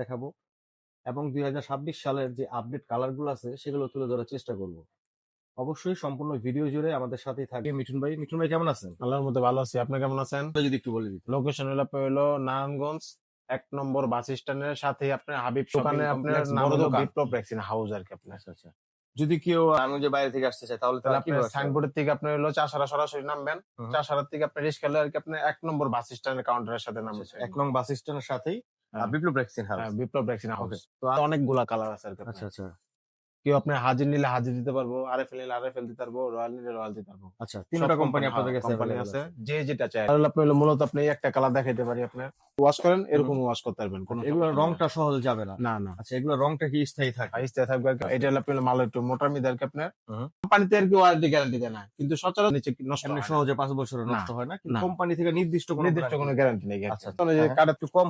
দেখাবো এবং দুই হাজার ছাব্বিশ সালের যে আপডেট কালারগুলো আছে সেগুলো তুলে ধরার চেষ্টা করব। অবশ্যই সম্পূর্ণ ভিডিও জুড়ে আমাদের সাথেই থাকবে মিঠুন ভাই? মিঠুন ভাই কেমন আছেন? আল্লাহর মধ্যে ভালো আছি। আপনি কেমন আছেন? যদি একটু বলে দিতেন লোকেশন হলো হলো নারায়ণগঞ্জ এক নম্বর বাস স্ট্যান্ডের সাথে আপনার হাবিব দোকানে আপনার নাম বড় হলো দোকান। বিপ্লব ভ্যাকসিন হাউস আর কি আপনার। আচ্ছা আচ্ছা। যদি কেউ যে বাইরে থেকে আসতে চায় তাহলে পারবে? সাইনবোর্ডের থেকে আপনি হলো চাষারা সরাসরি নামবেন। চাষারার থেকে আপনার রিস্ক আর কি আপনার এক নম্বর বাস স্ট্যান্ডের কাউন্টারের সাথে নামবেন। আচ্ছা, এক নং বাস স্ট্যান্ডের সাথেই বিপ্লব ভ্যাকসিন হাউস হ্যাঁ, বিপ্লব ভ্যাকসিন হাউস. তো অনেকগুলা কালার আছে আর। আচ্ছা আচ্ছা। কেউ আপনি হাজির নিলে হাজির দিতে পারব আরএফএল নিলে আরএফএল দিতে পারব রয়্যাল নিলে রয়্যাল দিতে পারব। আচ্ছা তিনটা কোম্পানি আপনাদের কাছে কোম্পানি আছে যে যেটা চাই। তাহলে আপনি মূলত আপনি একটা কালার দেখাইতে পারি আপনার। ওয়াশ করেন এরকম ওয়াশ করতে পারবেন কোনো এগুলো রংটা সহজ যাবে না। না না। আচ্ছা এগুলো রংটা কি স্থায়ী থাকে? আইসতে থাকবে এটা হলো আপনার মাল একটু মোটার মিদার কি আপনার? কোম্পানিতে আর কি ওয়ারেন্টি গ্যারান্টি দেয় না কিন্তু সচরাচর নিচে নষ্ট হয়। সহজে পাঁচ বছরে নষ্ট হয় না কিন্তু কোম্পানি থেকে নির্দিষ্ট কোনো নির্দিষ্ট কোনো গ্যারান্টি নেই। আচ্ছা। যে হ্যাঁ, কাটা একটু কম